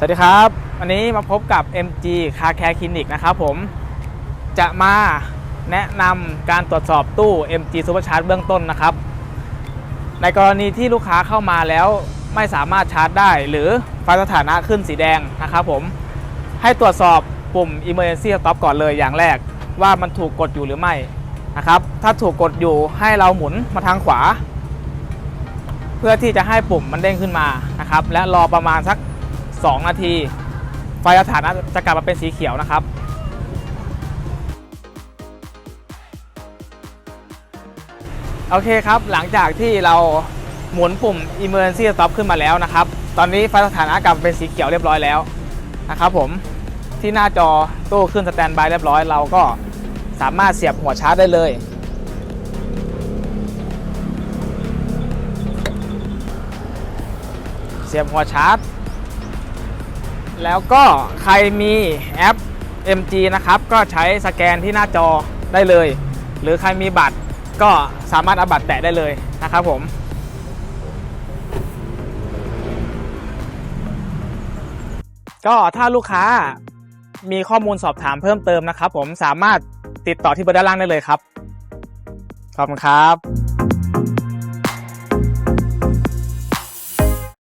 สวัสดีครับ วันนี้มาพบกับ MG Car Care Clinic นะครับผม จะมาแนะนำการตรวจสอบตู้ MG Super Charge เบื้องต้นนะครับ ในกรณีที่ลูกค้าเข้ามาแล้วไม่สามารถชาร์จได้ หรือไฟสถานะขึ้นสีแดงนะครับผม ให้ตรวจสอบปุ่ม Emergency Stop ก่อนเลยอย่างแรก ว่ามันถูกกดอยู่หรือไม่นะครับ ถ้าถูกกดอยู่ให้เราหมุนมาทางขวา เพื่อที่จะให้ปุ่มมันเด้งขึ้นมานะครับ และรอประมาณสัก 2 นาที ไฟสถานะจะกลับมาเป็นสีเขียวนะครับ โอเคครับหลังจากที่เราหมุนปุ่ม Emergency Stop ขึ้นมาแล้วนะครับ ตอนนี้ไฟสถานะกลับเป็นสีเขียวเรียบร้อยแล้วนะครับผมที่หน้าจอตู้ขึ้นสแตนบายเรียบร้อยเราก็สามารถเสียบหัวชาร์จได้เลย เสียบหัวชาร์จ แล้วก็ใครมีแอป MG นะครับ ก็ใช้สแกนที่หน้าจอได้เลย หรือใครมีบัตรก็สามารถเอาบัตรแตะได้เลยนะครับผมก็ถ้าลูกค้ามีข้อมูลสอบถามเพิ่มเติมนะครับ ผมสามารถติดต่อที่เบอร์ด้านล่างได้เลยครับ ขอบคุณครับ